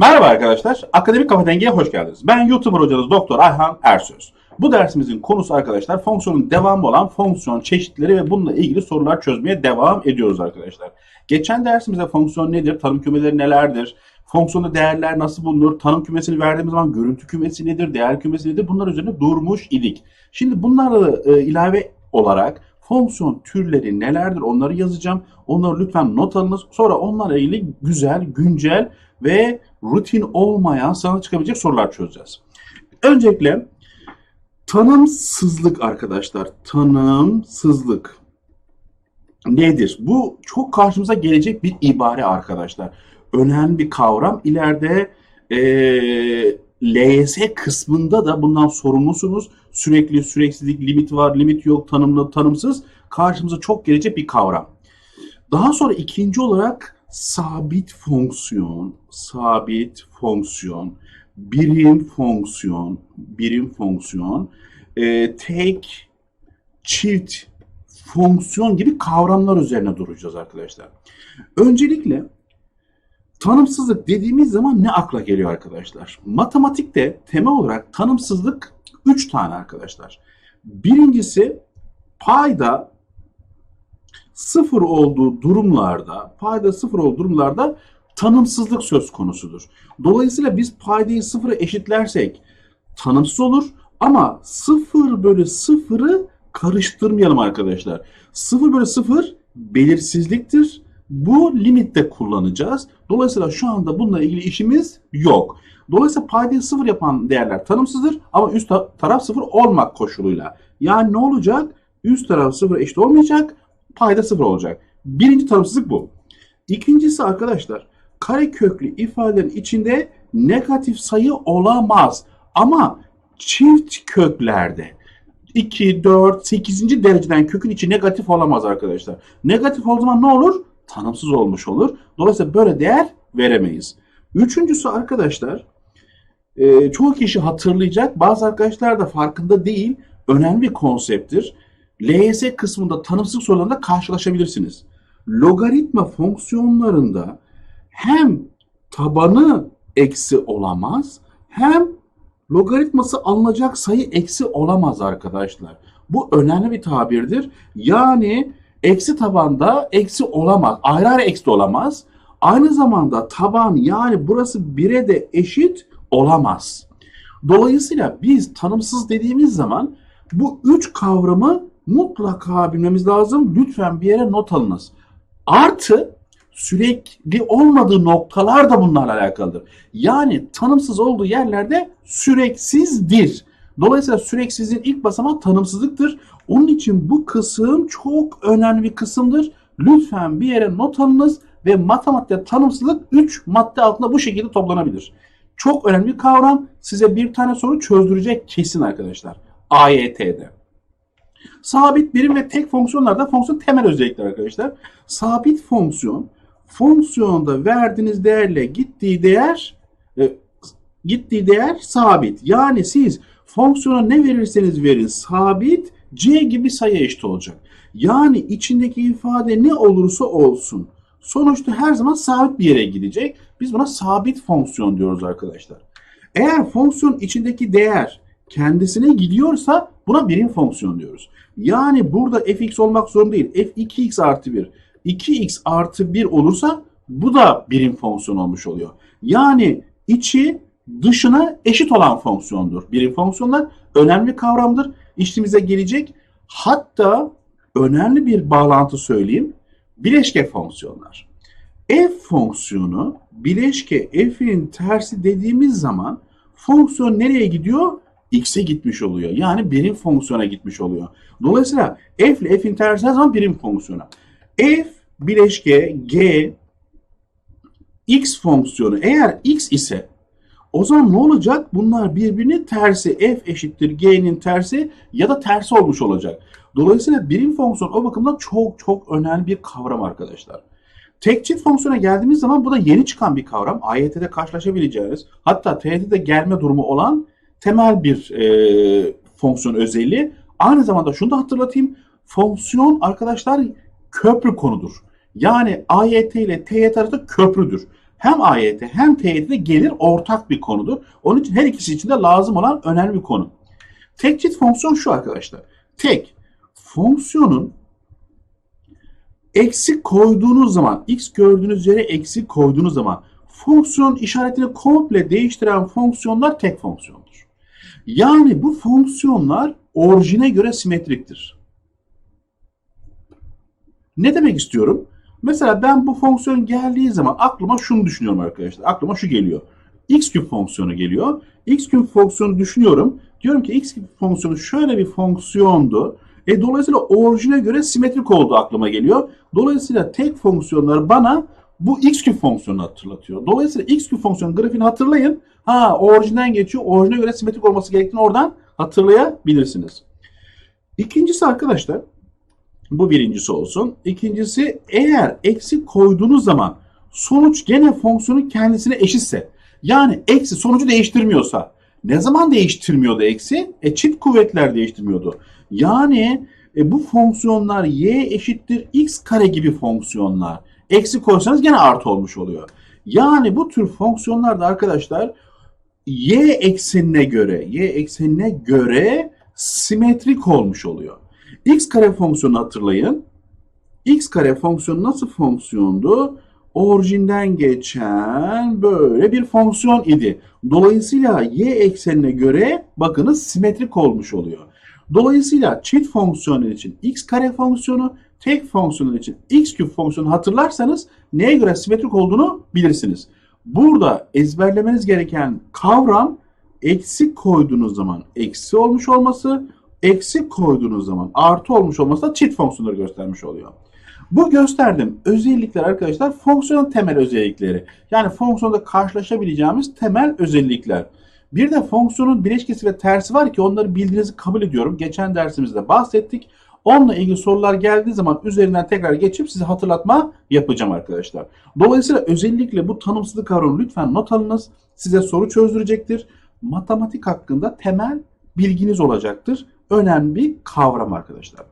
Merhaba arkadaşlar, Akademik Kafa Denge'ye hoş geldiniz. Ben YouTuber hocanız Doktor Ayhan Ersöz. Bu dersimizin konusu arkadaşlar fonksiyonun devamı olan fonksiyon çeşitleri ve bununla ilgili sorular çözmeye devam ediyoruz arkadaşlar. Geçen dersimizde fonksiyon nedir, tanım kümeleri nelerdir, fonksiyonda değerler nasıl bulunur, tanım kümesini verdiğimiz zaman görüntü kümesi nedir, değer kümesi nedir bunlar üzerine durmuş idik. Şimdi bunları e, ilave olarak fonksiyon türleri nelerdir onları yazacağım. Onları lütfen not alınız. Sonra onlarla ilgili güzel, güncel ve rutin olmayan sana çıkabilecek sorular çözeceğiz. Öncelikle tanımsızlık arkadaşlar. Tanımsızlık nedir? Bu çok karşımıza gelecek bir ibare arkadaşlar. Önemli bir kavram. İleride eee LYS kısmında da bundan sorumlusunuz. Sürekli süreksizlik, limit var, limit yok, tanımlı, tanımsız. Karşımıza çok gelecek bir kavram. Daha sonra ikinci olarak sabit fonksiyon, sabit fonksiyon, birim fonksiyon, birim fonksiyon, e, tek, çift fonksiyon gibi kavramlar üzerine duracağız arkadaşlar. Öncelikle tanımsızlık dediğimiz zaman ne akla geliyor arkadaşlar? Matematikte temel olarak tanımsızlık 3 tane arkadaşlar. Birincisi payda sıfır olduğu durumlarda, payda sıfır olduğu durumlarda tanımsızlık söz konusudur. Dolayısıyla biz paydayı sıfıra eşitlersek tanımsız olur ama sıfır bölü sıfırı karıştırmayalım arkadaşlar. Sıfır bölü sıfır belirsizliktir. Bu limitte kullanacağız. Dolayısıyla şu anda bununla ilgili işimiz yok. Dolayısıyla paydayı sıfır yapan değerler tanımsızdır ama üst taraf sıfır olmak koşuluyla. Yani ne olacak? Üst taraf sıfır eşit olmayacak payda sıfır olacak. Birinci tanımsızlık bu. İkincisi arkadaşlar kare köklü ifadelerin içinde negatif sayı olamaz. Ama çift köklerde 2, 4, 8. dereceden kökün içi negatif olamaz arkadaşlar. Negatif olduğu zaman ne olur? Tanımsız olmuş olur. Dolayısıyla böyle değer veremeyiz. Üçüncüsü arkadaşlar e, çoğu kişi hatırlayacak. Bazı arkadaşlar da farkında değil. Önemli bir konsepttir. LYS kısmında tanımsızlık sorularında karşılaşabilirsiniz. Logaritma fonksiyonlarında hem tabanı eksi olamaz hem logaritması alınacak sayı eksi olamaz arkadaşlar. Bu önemli bir tabirdir. Yani eksi tabanda eksi olamaz. Ayrı ayrı eksi olamaz. Aynı zamanda taban yani burası 1'e de eşit olamaz. Dolayısıyla biz tanımsız dediğimiz zaman bu üç kavramı mutlaka bilmemiz lazım. Lütfen bir yere not alınız. Artı sürekli olmadığı noktalar da bunlarla alakalıdır. Yani tanımsız olduğu yerlerde süreksizdir. Dolayısıyla süreksizliğin ilk basamağı tanımsızlıktır. Onun için bu kısım çok önemli bir kısımdır. Lütfen bir yere not alınız ve matematikte tanımsızlık 3 madde altında bu şekilde toplanabilir. Çok önemli bir kavram. Size bir tane soru çözdürecek kesin arkadaşlar. AYT'de. Sabit birim ve tek fonksiyonlarda fonksiyon temel özellikler arkadaşlar. Sabit fonksiyon fonksiyonda verdiğiniz değerle gittiği değer e, gittiği değer sabit. Yani siz fonksiyona ne verirseniz verin sabit c gibi sayı eşit olacak. Yani içindeki ifade ne olursa olsun sonuçta her zaman sabit bir yere gidecek. Biz buna sabit fonksiyon diyoruz arkadaşlar. Eğer fonksiyon içindeki değer kendisine gidiyorsa buna birim fonksiyon diyoruz. Yani burada fx olmak zorunda değil. f2x artı 1. 2x artı 1 olursa bu da birim fonksiyon olmuş oluyor. Yani içi dışına eşit olan fonksiyondur. Birim fonksiyonlar önemli kavramdır. İşimize gelecek. Hatta önemli bir bağlantı söyleyeyim. Bileşke fonksiyonlar. F fonksiyonu bileşke f'in tersi dediğimiz zaman fonksiyon nereye gidiyor? X'e gitmiş oluyor. Yani birim fonksiyona gitmiş oluyor. Dolayısıyla f ile f'in tersi her zaman birim fonksiyona. f bileşke g x fonksiyonu eğer x ise o zaman ne olacak? Bunlar birbirinin tersi. F eşittir G'nin tersi ya da tersi olmuş olacak. Dolayısıyla birim fonksiyon o bakımdan çok çok önemli bir kavram arkadaşlar. Tek çift fonksiyona geldiğimiz zaman bu da yeni çıkan bir kavram. AYT'de karşılaşabileceğiniz hatta TYT'de gelme durumu olan temel bir e, fonksiyon özelliği. Aynı zamanda şunu da hatırlatayım. Fonksiyon arkadaşlar köprü konudur. Yani AYT ile TYT arasında köprüdür. hem AYT hem TYT'de gelir ortak bir konudur. Onun için her ikisi için de lazım olan önemli bir konu. Tek çift fonksiyon şu arkadaşlar. Tek fonksiyonun eksik koyduğunuz zaman, x gördüğünüz yere eksik koyduğunuz zaman fonksiyon işaretini komple değiştiren fonksiyonlar tek fonksiyondur. Yani bu fonksiyonlar orijine göre simetriktir. Ne demek istiyorum? Mesela ben bu fonksiyon geldiği zaman aklıma şunu düşünüyorum arkadaşlar. Aklıma şu geliyor. x küp fonksiyonu geliyor. x küp fonksiyonu düşünüyorum. Diyorum ki x küp fonksiyonu şöyle bir fonksiyondu. E, dolayısıyla orijine göre simetrik olduğu aklıma geliyor. Dolayısıyla tek fonksiyonlar bana bu x küp fonksiyonunu hatırlatıyor. Dolayısıyla x küp fonksiyonu grafiğini hatırlayın. Ha orijinden geçiyor. Orijine göre simetrik olması gerektiğini oradan hatırlayabilirsiniz. İkincisi arkadaşlar bu birincisi olsun. İkincisi eğer eksik koyduğunuz zaman sonuç gene fonksiyonun kendisine eşitse yani eksi sonucu değiştirmiyorsa ne zaman değiştirmiyordu eksi? E çift kuvvetler değiştirmiyordu. Yani e, bu fonksiyonlar y eşittir x kare gibi fonksiyonlar. Eksi koysanız gene artı olmuş oluyor. Yani bu tür fonksiyonlarda arkadaşlar y eksenine göre y eksenine göre simetrik olmuş oluyor. x kare fonksiyonu hatırlayın. x kare fonksiyonu nasıl fonksiyondu? Orijinden geçen böyle bir fonksiyon idi. Dolayısıyla y eksenine göre bakınız simetrik olmuş oluyor. Dolayısıyla çift fonksiyonu için x kare fonksiyonu, tek fonksiyonu için x küp fonksiyonu hatırlarsanız neye göre simetrik olduğunu bilirsiniz. Burada ezberlemeniz gereken kavram eksik koyduğunuz zaman eksi olmuş olması, eksik koyduğunuz zaman artı olmuş olması da çift fonksiyonları göstermiş oluyor. Bu gösterdim özellikler arkadaşlar fonksiyonun temel özellikleri. Yani fonksiyonda karşılaşabileceğimiz temel özellikler. Bir de fonksiyonun bileşkesi ve tersi var ki onları bildiğinizi kabul ediyorum. Geçen dersimizde bahsettik. Onunla ilgili sorular geldiği zaman üzerinden tekrar geçip size hatırlatma yapacağım arkadaşlar. Dolayısıyla özellikle bu tanımsızlık kavramı lütfen not alınız. Size soru çözdürecektir. Matematik hakkında temel bilginiz olacaktır. Önemli bir kavram arkadaşlar.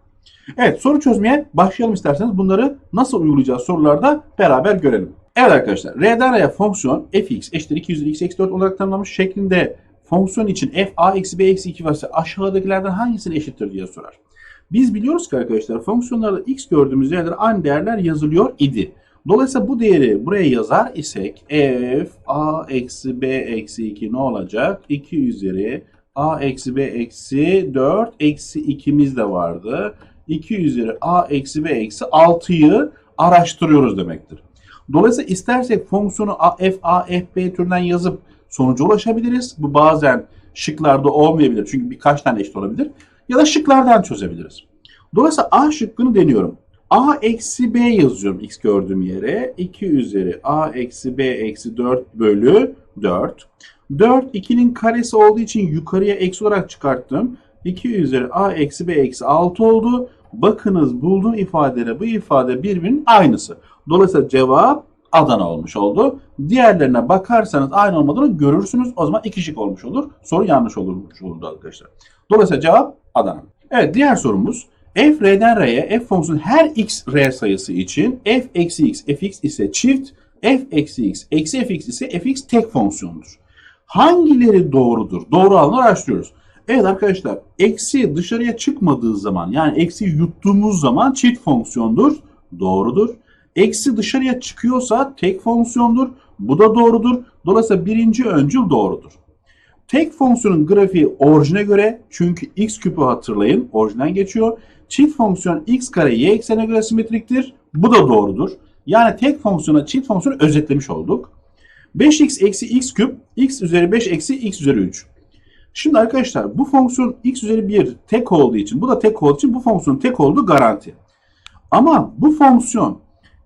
Evet soru çözmeye başlayalım isterseniz. Bunları nasıl uygulayacağız sorularda beraber görelim. Evet arkadaşlar R'den R'ye fonksiyon fx eşittir 2 üzeri x eksi 4 olarak tanımlamış şeklinde fonksiyon için f a eksi b eksi 2 varsa aşağıdakilerden hangisine eşittir diye sorar. Biz biliyoruz ki arkadaşlar fonksiyonlarda x gördüğümüz yerlere aynı değerler yazılıyor idi. Dolayısıyla bu değeri buraya yazar isek f a eksi b eksi 2 ne olacak? 2 üzeri a eksi b eksi 4 eksi 2'miz de vardı. 2 üzeri a eksi b eksi 6'yı araştırıyoruz demektir. Dolayısıyla istersek fonksiyonu f a f b türünden yazıp sonuca ulaşabiliriz. Bu bazen şıklarda olmayabilir. Çünkü birkaç tane eşit olabilir. Ya da şıklardan çözebiliriz. Dolayısıyla a şıkkını deniyorum. a eksi b yazıyorum x gördüğüm yere. 2 üzeri a eksi b eksi 4 bölü 4. 4 2'nin karesi olduğu için yukarıya eksi olarak çıkarttım. 2 üzeri a eksi b eksi 6 oldu. Bakınız bulduğum ifadeyle bu ifade birbirinin aynısı. Dolayısıyla cevap Adana olmuş oldu. Diğerlerine bakarsanız aynı olmadığını görürsünüz. O zaman iki şık olmuş olur. Soru yanlış olurmuş olurdu arkadaşlar. Dolayısıyla cevap Adana. Evet diğer sorumuz. f r'den r'ye f fonksiyonu her x r sayısı için f eksi x fx ise çift f eksi x eksi fx ise fx tek fonksiyondur. Hangileri doğrudur? Doğru alanı araştırıyoruz. Evet arkadaşlar eksi dışarıya çıkmadığı zaman yani eksi yuttuğumuz zaman çift fonksiyondur. Doğrudur. Eksi dışarıya çıkıyorsa tek fonksiyondur. Bu da doğrudur. Dolayısıyla birinci öncül doğrudur. Tek fonksiyonun grafiği orijine göre çünkü x küpü hatırlayın orijinden geçiyor. Çift fonksiyon x kare y eksenine göre simetriktir. Bu da doğrudur. Yani tek fonksiyona çift fonksiyonu özetlemiş olduk. 5x eksi x küp x üzeri 5 eksi x üzeri 3. Şimdi arkadaşlar bu fonksiyon x üzeri 1 tek olduğu için bu da tek olduğu için bu fonksiyonun tek olduğu garanti. Ama bu fonksiyon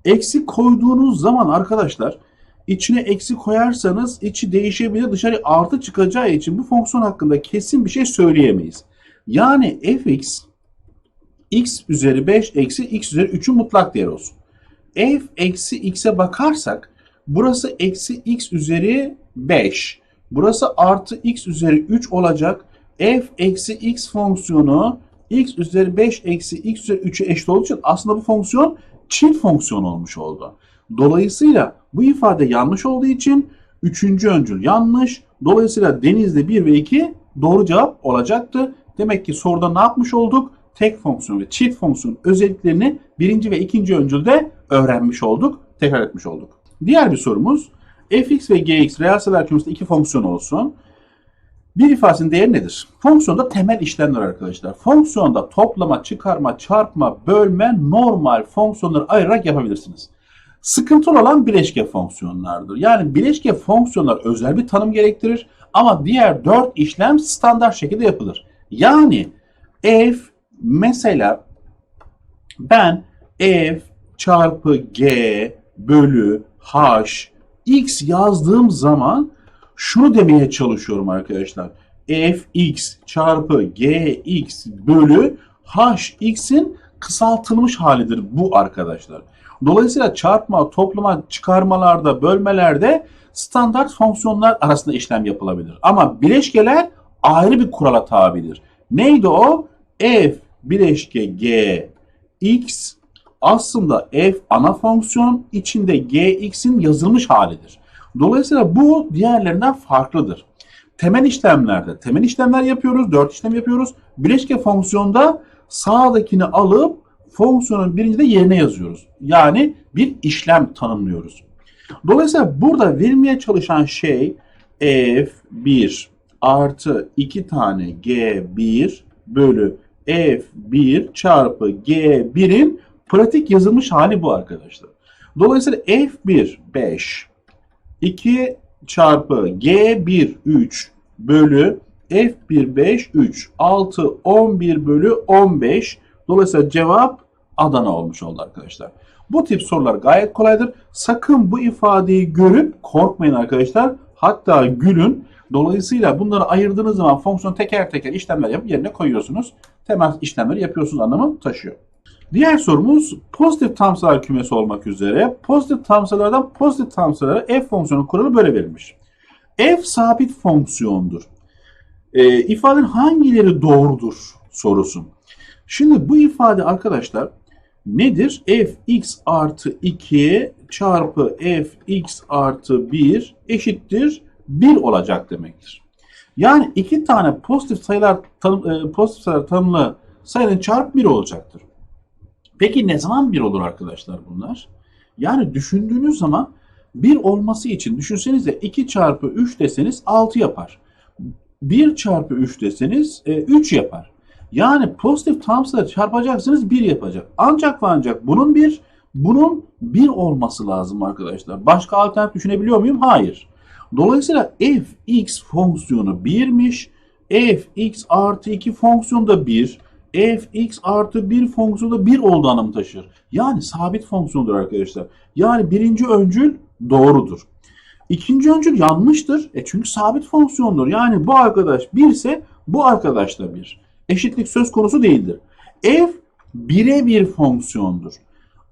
eksi koyduğunuz zaman arkadaşlar içine eksi koyarsanız içi değişebilir dışarı artı çıkacağı için bu fonksiyon hakkında kesin bir şey söyleyemeyiz. Yani fx x üzeri 5 eksi x üzeri 3'ün mutlak değeri olsun. f eksi x'e bakarsak burası eksi x üzeri 5. Burası artı x üzeri 3 olacak. f eksi x fonksiyonu x üzeri 5 eksi x üzeri 3'e eşit olduğu için aslında bu fonksiyon çift fonksiyon olmuş oldu. Dolayısıyla bu ifade yanlış olduğu için üçüncü öncül yanlış. Dolayısıyla denizde 1 ve 2 doğru cevap olacaktı. Demek ki soruda ne yapmış olduk? Tek fonksiyon ve çift fonksiyon özelliklerini birinci ve ikinci öncülde öğrenmiş olduk, tekrar etmiş olduk. Diğer bir sorumuz fx ve gx reel sayılar kümesinde iki fonksiyon olsun. Bir ifadesinin değeri nedir? Fonksiyonda temel işlemler arkadaşlar. Fonksiyonda toplama, çıkarma, çarpma, bölme normal fonksiyonları ayırarak yapabilirsiniz. Sıkıntılı olan bileşke fonksiyonlardır. Yani bileşke fonksiyonlar özel bir tanım gerektirir ama diğer dört işlem standart şekilde yapılır. Yani f mesela ben f çarpı g bölü h x yazdığım zaman şunu demeye çalışıyorum arkadaşlar. fx çarpı gx bölü hx'in kısaltılmış halidir bu arkadaşlar. Dolayısıyla çarpma, toplama, çıkarmalarda, bölmelerde standart fonksiyonlar arasında işlem yapılabilir. Ama bileşkeler ayrı bir kurala tabidir. Neydi o? f bileşke g x aslında f ana fonksiyon içinde gx'in yazılmış halidir. Dolayısıyla bu diğerlerinden farklıdır. Temel işlemlerde temel işlemler yapıyoruz, dört işlem yapıyoruz. Bileşke fonksiyonda sağdakini alıp fonksiyonun birincide yerine yazıyoruz. Yani bir işlem tanımlıyoruz. Dolayısıyla burada verilmeye çalışan şey f1 artı 2 tane g1 bölü f1 çarpı g1'in pratik yazılmış hali bu arkadaşlar. Dolayısıyla f1 5 2 çarpı g1 3 bölü f1 5 3 6 11 bölü 15 dolayısıyla cevap Adana olmuş oldu arkadaşlar. Bu tip sorular gayet kolaydır. Sakın bu ifadeyi görüp korkmayın arkadaşlar. Hatta gülün. Dolayısıyla bunları ayırdığınız zaman fonksiyon teker teker işlemler yapıp yerine koyuyorsunuz. Temel işlemleri yapıyorsunuz anlamı taşıyor. Diğer sorumuz pozitif tam sayılar kümesi olmak üzere pozitif tam sayılardan pozitif tam sayılara f fonksiyonu kuralı böyle verilmiş. f sabit fonksiyondur. E, ifadenin hangileri doğrudur sorusu. Şimdi bu ifade arkadaşlar nedir? fx artı 2 çarpı fx artı 1 eşittir 1 olacak demektir. Yani iki tane pozitif sayılar tanım, e, pozitif sayılar tanımlı sayının çarpı 1 olacaktır. Peki ne zaman 1 olur arkadaşlar bunlar? Yani düşündüğünüz zaman 1 olması için düşünsenize 2 çarpı 3 deseniz 6 yapar. 1 çarpı 3 deseniz e, 3 yapar. Yani pozitif tam sayı çarpacaksınız 1 yapacak. Ancak ve ancak bunun bir bunun 1 olması lazım arkadaşlar. Başka alternatif düşünebiliyor muyum? Hayır. Dolayısıyla fx fonksiyonu 1'miş. fx artı 2 fonksiyonu da 1. fx artı 1 fonksiyonu da 1 olduğu anlamı taşır. Yani sabit fonksiyondur arkadaşlar. Yani birinci öncül doğrudur. İkinci öncül yanlıştır. E çünkü sabit fonksiyondur. Yani bu arkadaş 1 ise bu arkadaş da 1. Eşitlik söz konusu değildir. f bire bir fonksiyondur.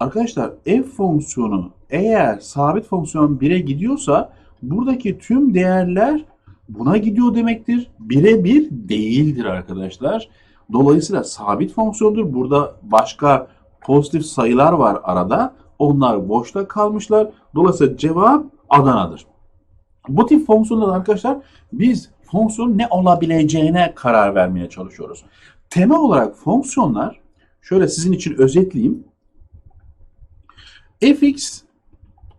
Arkadaşlar f fonksiyonu eğer sabit fonksiyon 1'e gidiyorsa buradaki tüm değerler buna gidiyor demektir. Birebir değildir arkadaşlar. Dolayısıyla sabit fonksiyondur. Burada başka pozitif sayılar var arada. Onlar boşta kalmışlar. Dolayısıyla cevap Adana'dır. Bu tip fonksiyonlar arkadaşlar biz fonksiyon ne olabileceğine karar vermeye çalışıyoruz. Temel olarak fonksiyonlar şöyle sizin için özetleyeyim. fx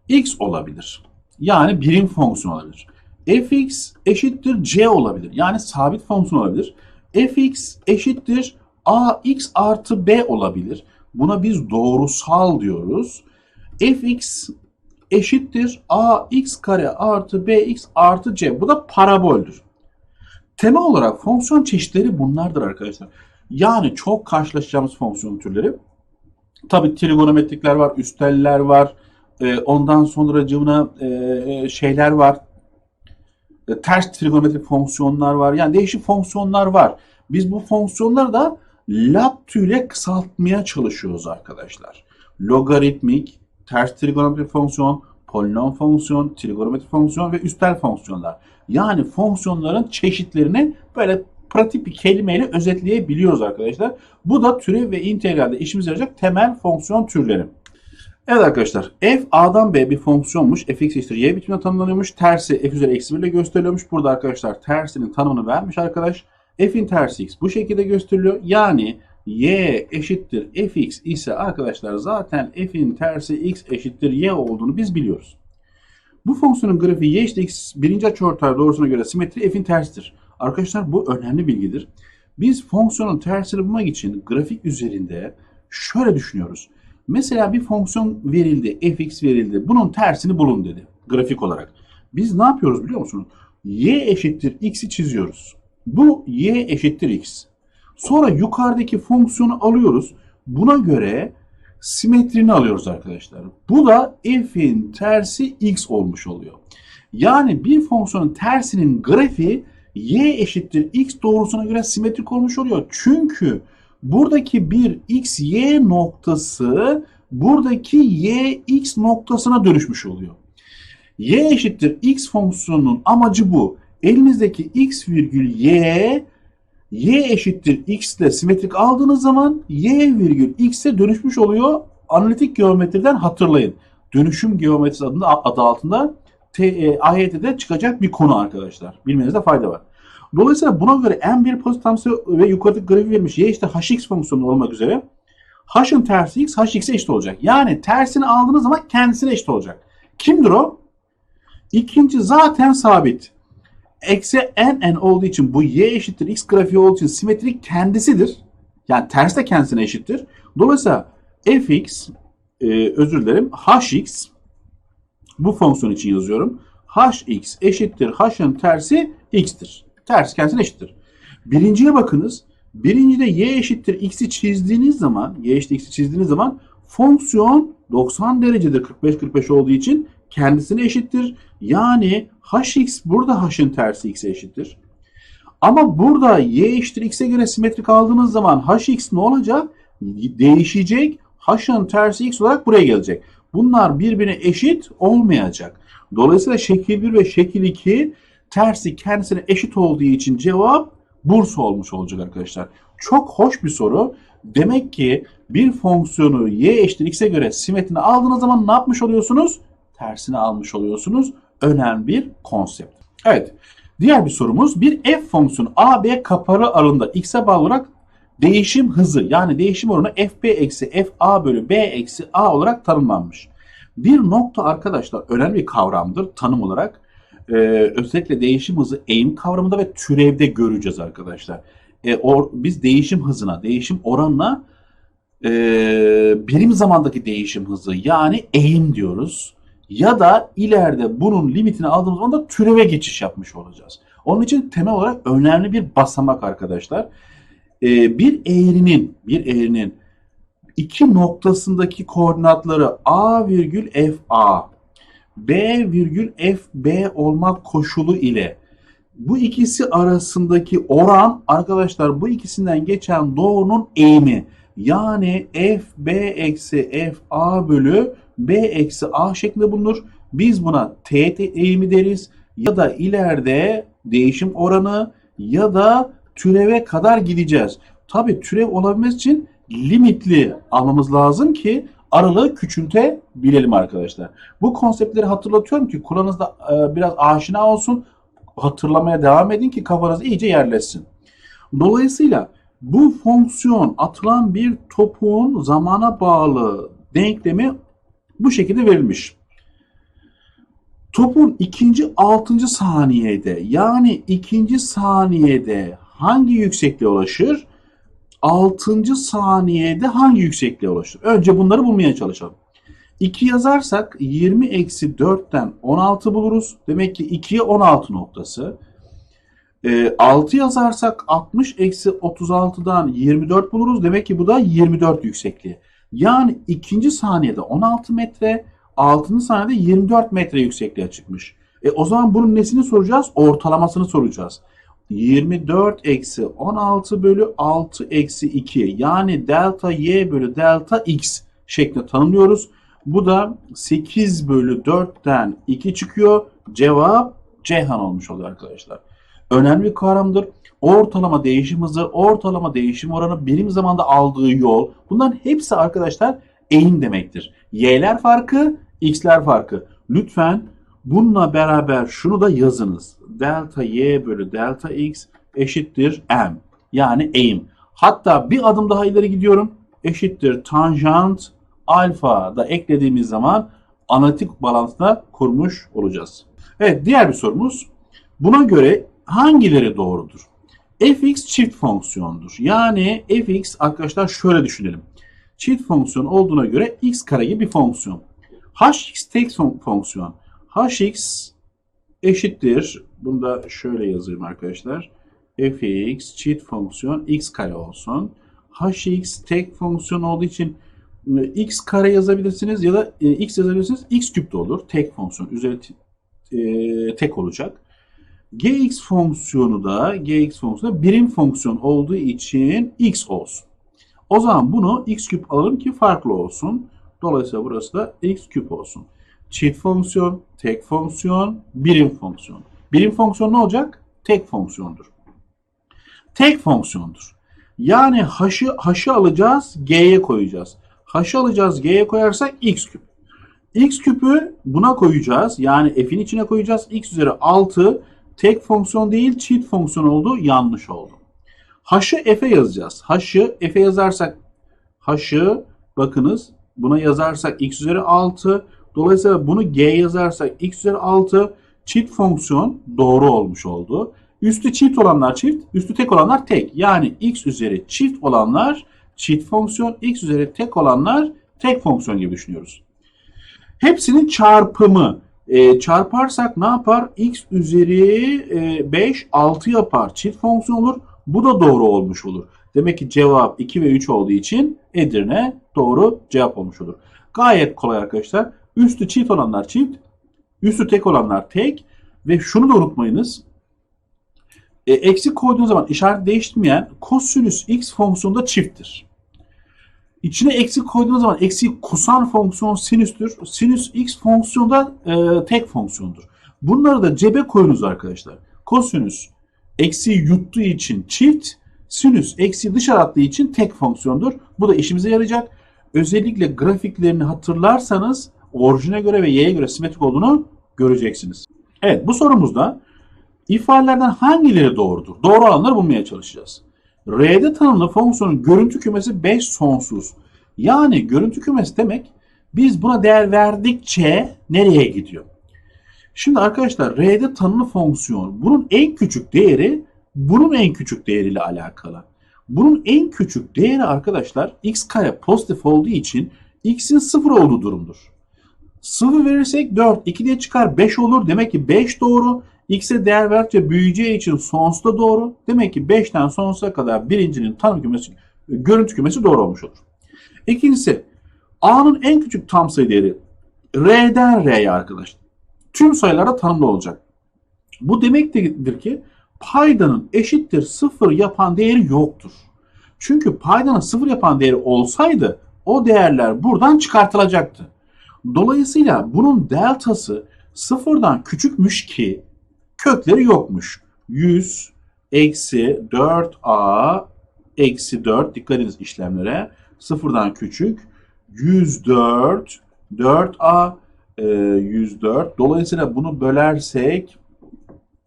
x olabilir. Yani birim fonksiyon olabilir. fx eşittir c olabilir. Yani sabit fonksiyon olabilir. Fx eşittir ax artı b olabilir. Buna biz doğrusal diyoruz. fx eşittir ax kare artı bx artı c. Bu da paraboldür. Temel olarak fonksiyon çeşitleri bunlardır arkadaşlar. Yani çok karşılaşacağımız fonksiyon türleri. Tabi trigonometrikler var, üsteller var. E, ondan sonra cıvına e, şeyler var. E, ters trigonometrik fonksiyonlar var. Yani değişik fonksiyonlar var. Biz bu fonksiyonları da Laptü ile kısaltmaya çalışıyoruz arkadaşlar. Logaritmik, ters trigonometrik fonksiyon, polinom fonksiyon, trigonometrik fonksiyon ve üstel fonksiyonlar. Yani fonksiyonların çeşitlerini böyle pratik bir kelimeyle özetleyebiliyoruz arkadaşlar. Bu da türev ve integralde işimize yarayacak temel fonksiyon türleri. Evet arkadaşlar f a'dan b bir fonksiyonmuş. fx eşittir y biçiminde tanımlanıyormuş. Tersi f üzeri eksi 1 ile gösteriliyormuş. Burada arkadaşlar tersinin tanımını vermiş arkadaş. f'in tersi x bu şekilde gösteriliyor. Yani y eşittir fx ise arkadaşlar zaten f'in tersi x eşittir y olduğunu biz biliyoruz. Bu fonksiyonun grafiği y eşittir x birinci açıortay doğrusuna göre simetri f'in tersidir. Arkadaşlar bu önemli bilgidir. Biz fonksiyonun tersini bulmak için grafik üzerinde şöyle düşünüyoruz. Mesela bir fonksiyon verildi, fx verildi. Bunun tersini bulun dedi grafik olarak. Biz ne yapıyoruz biliyor musunuz? y eşittir x'i çiziyoruz. Bu y eşittir x. Sonra yukarıdaki fonksiyonu alıyoruz. Buna göre simetrini alıyoruz arkadaşlar. Bu da f'in tersi x olmuş oluyor. Yani bir fonksiyonun tersinin grafiği y eşittir x doğrusuna göre simetrik olmuş oluyor. Çünkü buradaki bir x y noktası buradaki y x noktasına dönüşmüş oluyor. y eşittir x fonksiyonunun amacı bu. Elinizdeki x virgül y y eşittir x ile simetrik aldığınız zaman y virgül x'e dönüşmüş oluyor. Analitik geometriden hatırlayın. Dönüşüm geometrisi adında adı altında e, AYT'de çıkacak bir konu arkadaşlar. Bilmenizde fayda var. Dolayısıyla buna göre n1 pozitif ve yukarıdaki grafiği vermiş. Y işte hx fonksiyonu olmak üzere. h'ın tersi x, hx'e eşit olacak. Yani tersini aldığınız zaman kendisine eşit olacak. Kimdir o? İkinci zaten sabit. Eksi n n olduğu için bu y eşittir x grafiği olduğu için simetrik kendisidir. Yani ters de kendisine eşittir. Dolayısıyla fx e, özür dilerim hx bu fonksiyon için yazıyorum. hx eşittir h'ın tersi x'tir. Ters kendisine eşittir. Birinciye bakınız. Birincide y eşittir x'i çizdiğiniz zaman, y eşittir x'i çizdiğiniz zaman fonksiyon 90 derecedir 45-45 olduğu için kendisine eşittir. Yani hx burada h'ın tersi x'e eşittir. Ama burada y eşittir x'e göre simetrik aldığınız zaman hx ne olacak? Değişecek. h'ın tersi x olarak buraya gelecek. Bunlar birbirine eşit olmayacak. Dolayısıyla şekil 1 ve şekil 2 tersi kendisine eşit olduğu için cevap Bursa olmuş olacak arkadaşlar. Çok hoş bir soru. Demek ki bir fonksiyonu y eşittir x'e göre simetrini aldığınız zaman ne yapmış oluyorsunuz? Tersini almış oluyorsunuz. Önemli bir konsept. Evet. Diğer bir sorumuz bir f fonksiyonu a b kapalı aralığında x'e bağlı olarak değişim hızı yani değişim oranı fb eksi f a bölü b eksi a olarak tanımlanmış. Bir nokta arkadaşlar önemli bir kavramdır tanım olarak. Ee, özellikle değişim hızı eğim kavramında ve türevde göreceğiz arkadaşlar. Ee, or, biz değişim hızına, değişim oranına e, birim zamandaki değişim hızı yani eğim diyoruz. Ya da ileride bunun limitini aldığımız zaman da türeve geçiş yapmış olacağız. Onun için temel olarak önemli bir basamak arkadaşlar. Ee, bir eğrinin, bir eğrinin iki noktasındaki koordinatları a virgül f a B virgül FB olmak koşulu ile bu ikisi arasındaki oran arkadaşlar bu ikisinden geçen doğrunun eğimi. Yani FB eksi FA bölü B eksi A şeklinde bulunur. Biz buna teğet eğimi deriz. Ya da ileride değişim oranı ya da türeve kadar gideceğiz. Tabi türev olabilmesi için limitli almamız lazım ki aralığı küçültebilelim arkadaşlar. Bu konseptleri hatırlatıyorum ki kulağınızda e, biraz aşina olsun. Hatırlamaya devam edin ki kafanız iyice yerleşsin. Dolayısıyla bu fonksiyon atılan bir topun zamana bağlı denklemi bu şekilde verilmiş. Topun ikinci altıncı saniyede yani ikinci saniyede hangi yüksekliğe ulaşır? 6. saniyede hangi yüksekliğe ulaşır? Önce bunları bulmaya çalışalım. 2 yazarsak 20 eksi 4'ten 16 buluruz. Demek ki 2'ye 16 noktası. E, 6 yazarsak 60 eksi 36'dan 24 buluruz. Demek ki bu da 24 yüksekliği. Yani ikinci saniyede 16 metre, 6. saniyede 24 metre yüksekliğe çıkmış. E, o zaman bunun nesini soracağız? Ortalamasını soracağız. 24 eksi 16 bölü 6 eksi 2 yani delta y bölü delta x şeklinde tanımlıyoruz. Bu da 8 bölü 4'ten 2 çıkıyor. Cevap Ceyhan olmuş oluyor arkadaşlar. Önemli bir kavramdır. Ortalama değişim hızı, ortalama değişim oranı, birim zamanda aldığı yol. Bunların hepsi arkadaşlar eğim demektir. Y'ler farkı, x'ler farkı. Lütfen bununla beraber şunu da yazınız. Delta y bölü delta x eşittir m. Yani eğim. Hatta bir adım daha ileri gidiyorum. Eşittir tanjant alfa da eklediğimiz zaman analitik bağlantıda kurmuş olacağız. Evet diğer bir sorumuz. Buna göre hangileri doğrudur? fx çift fonksiyondur. Yani fx arkadaşlar şöyle düşünelim. Çift fonksiyon olduğuna göre x kare gibi bir fonksiyon. hx tek fon- fonksiyon. Hx eşittir. Bunu da şöyle yazayım arkadaşlar. fx çift fonksiyon x kare olsun. hx tek fonksiyon olduğu için e, x kare yazabilirsiniz ya da e, x yazabilirsiniz. x küp de olur. Tek fonksiyon. Üzeri e, tek olacak. gx fonksiyonu da gx fonksiyonu da birim fonksiyon olduğu için x olsun. O zaman bunu x küp alalım ki farklı olsun. Dolayısıyla burası da x küp olsun. Çift fonksiyon, tek fonksiyon, birim fonksiyon. Birim fonksiyon ne olacak? Tek fonksiyondur. Tek fonksiyondur. Yani h'ı h'ı alacağız, g'ye koyacağız. H'ı alacağız, g'ye koyarsak x küp. x küpü buna koyacağız. Yani f'in içine koyacağız. x üzeri 6 tek fonksiyon değil çift fonksiyon oldu. Yanlış oldu. H'ı f'e yazacağız. H'ı f'e yazarsak h'ı bakınız buna yazarsak x üzeri 6. Dolayısıyla bunu g yazarsak x üzeri 6 çift fonksiyon doğru olmuş oldu. Üstü çift olanlar çift, üstü tek olanlar tek. Yani x üzeri çift olanlar çift fonksiyon, x üzeri tek olanlar tek fonksiyon gibi düşünüyoruz. Hepsinin çarpımı. E, çarparsak ne yapar? x üzeri e, 5, 6 yapar. Çift fonksiyon olur. Bu da doğru olmuş olur. Demek ki cevap 2 ve 3 olduğu için Edirne doğru cevap olmuş olur. Gayet kolay arkadaşlar. Üstü çift olanlar çift, üstü tek olanlar tek ve şunu da unutmayınız. E, eksi koyduğunuz zaman işaret değişmeyen kosinüs x fonksiyonu da çifttir. İçine eksi koyduğunuz zaman eksi kusan fonksiyon sinüstür. Sinüs x fonksiyonu da e, tek fonksiyondur. Bunları da cebe koyunuz arkadaşlar. Kosinüs eksi yuttuğu için çift, sinüs eksi dışarı attığı için tek fonksiyondur. Bu da işimize yarayacak. Özellikle grafiklerini hatırlarsanız orijine göre ve y'ye göre simetrik olduğunu göreceksiniz. Evet bu sorumuzda ifadelerden hangileri doğrudur? Doğru olanları bulmaya çalışacağız. R'de tanımlı fonksiyonun görüntü kümesi 5 sonsuz. Yani görüntü kümesi demek biz buna değer verdikçe nereye gidiyor? Şimdi arkadaşlar R'de tanımlı fonksiyon bunun en küçük değeri bunun en küçük değeriyle alakalı. Bunun en küçük değeri arkadaşlar x kare pozitif olduğu için x'in 0 olduğu durumdur. 0 verirsek 4, 2 diye çıkar 5 olur. Demek ki 5 doğru. X'e değer verdikçe büyüyeceği için sonsuza doğru. Demek ki 5'ten sonsuza kadar birincinin tanım kümesi, görüntü kümesi doğru olmuş olur. İkincisi A'nın en küçük tam sayı değeri R'den R'ye arkadaşlar. Tüm sayılarda tanımlı olacak. Bu demektir ki paydanın eşittir 0 yapan değeri yoktur. Çünkü paydanın 0 yapan değeri olsaydı o değerler buradan çıkartılacaktı. Dolayısıyla bunun deltası sıfırdan küçükmüş ki kökleri yokmuş. 100 eksi 4a eksi 4 dikkat ediniz işlemlere sıfırdan küçük 104 4a e, 104 dolayısıyla bunu bölersek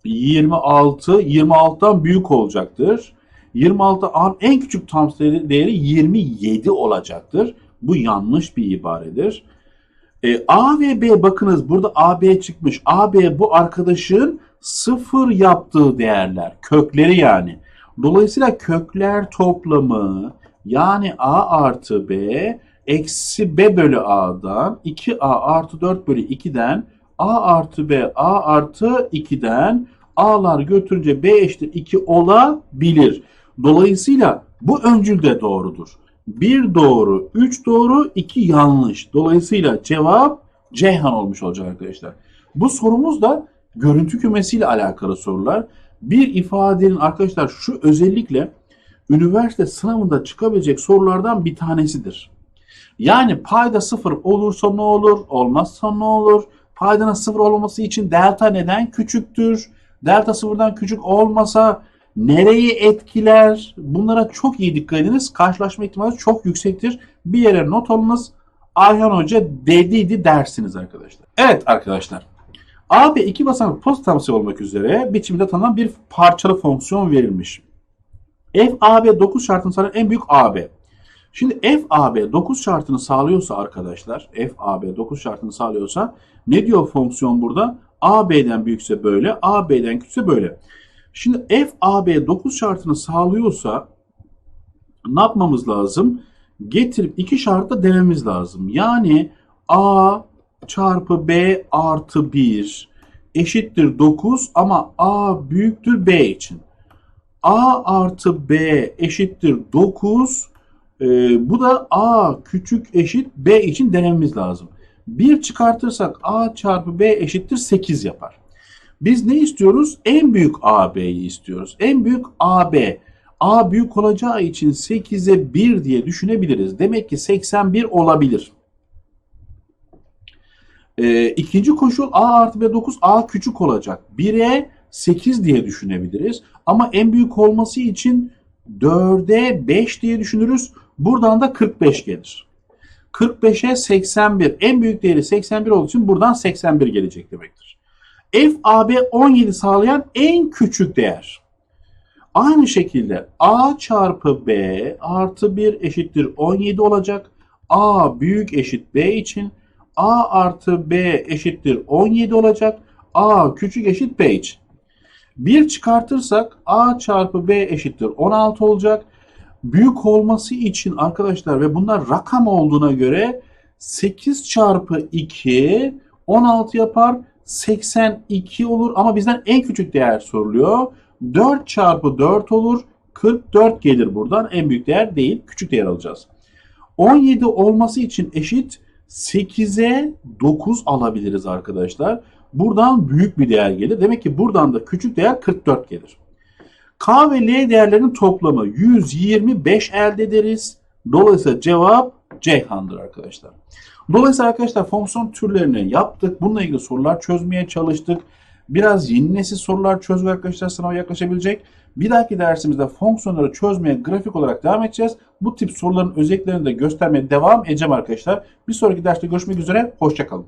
26 26'dan büyük olacaktır. 26 a'nın en küçük tam değeri 27 olacaktır. Bu yanlış bir ibaredir. E, A ve B bakınız burada A, B çıkmış. A, B bu arkadaşın sıfır yaptığı değerler. Kökleri yani. Dolayısıyla kökler toplamı yani A artı B eksi B bölü A'dan 2A artı 4 bölü 2'den A artı B A artı 2'den A'lar götürünce B eşittir 2 olabilir. Dolayısıyla bu öncül de doğrudur. 1 doğru, 3 doğru, 2 yanlış. Dolayısıyla cevap Ceyhan olmuş olacak arkadaşlar. Bu sorumuz da görüntü kümesiyle alakalı sorular. Bir ifadenin arkadaşlar şu özellikle üniversite sınavında çıkabilecek sorulardan bir tanesidir. Yani payda sıfır olursa ne olur, olmazsa ne olur? Paydanın sıfır olmaması için delta neden küçüktür? Delta sıfırdan küçük olmasa nereyi etkiler? Bunlara çok iyi dikkat ediniz. Karşılaşma ihtimali çok yüksektir. Bir yere not alınız. Ayhan Hoca dediydi dersiniz arkadaşlar. Evet arkadaşlar. AB iki basamaklı pozitif tam olmak üzere biçimde tanınan bir parçalı fonksiyon verilmiş. F AB 9 şartını sağlayan en büyük AB. Şimdi f AB 9 şartını sağlıyorsa arkadaşlar, f AB 9 şartını sağlıyorsa ne diyor fonksiyon burada? AB'den büyükse böyle, AB'den küçükse böyle. Şimdi f AB 9 şartını sağlıyorsa ne yapmamız lazım? Getirip iki şartı denememiz lazım. Yani A çarpı B artı 1 eşittir 9 ama A büyüktür B için. A artı B eşittir 9 ee, bu da A küçük eşit B için denememiz lazım. 1 çıkartırsak A çarpı B eşittir 8 yapar. Biz ne istiyoruz? En büyük AB'yi istiyoruz. En büyük AB. A büyük olacağı için 8'e 1 diye düşünebiliriz. Demek ki 81 olabilir. Ee, ikinci koşul A artı B 9 A küçük olacak. 1'e 8 diye düşünebiliriz. Ama en büyük olması için 4'e 5 diye düşünürüz. Buradan da 45 gelir. 45'e 81. En büyük değeri 81 olduğu için buradan 81 gelecek demektir. F AB 17 sağlayan en küçük değer. Aynı şekilde A çarpı B artı 1 eşittir 17 olacak. A büyük eşit B için A artı B eşittir 17 olacak. A küçük eşit B için. 1 çıkartırsak A çarpı B eşittir 16 olacak. Büyük olması için arkadaşlar ve bunlar rakam olduğuna göre 8 çarpı 2 16 yapar. 82 olur ama bizden en küçük değer soruluyor. 4 çarpı 4 olur. 44 gelir buradan. En büyük değer değil. Küçük değer alacağız. 17 olması için eşit 8'e 9 alabiliriz arkadaşlar. Buradan büyük bir değer gelir. Demek ki buradan da küçük değer 44 gelir. K ve L değerlerinin toplamı 125 elde ederiz. Dolayısıyla cevap Ceyhan'dır arkadaşlar. Dolayısıyla arkadaşlar fonksiyon türlerini yaptık. Bununla ilgili sorular çözmeye çalıştık. Biraz yeni nesil sorular çözmek arkadaşlar sınava yaklaşabilecek. Bir dahaki dersimizde fonksiyonları çözmeye grafik olarak devam edeceğiz. Bu tip soruların özelliklerini de göstermeye devam edeceğim arkadaşlar. Bir sonraki derste görüşmek üzere. Hoşçakalın.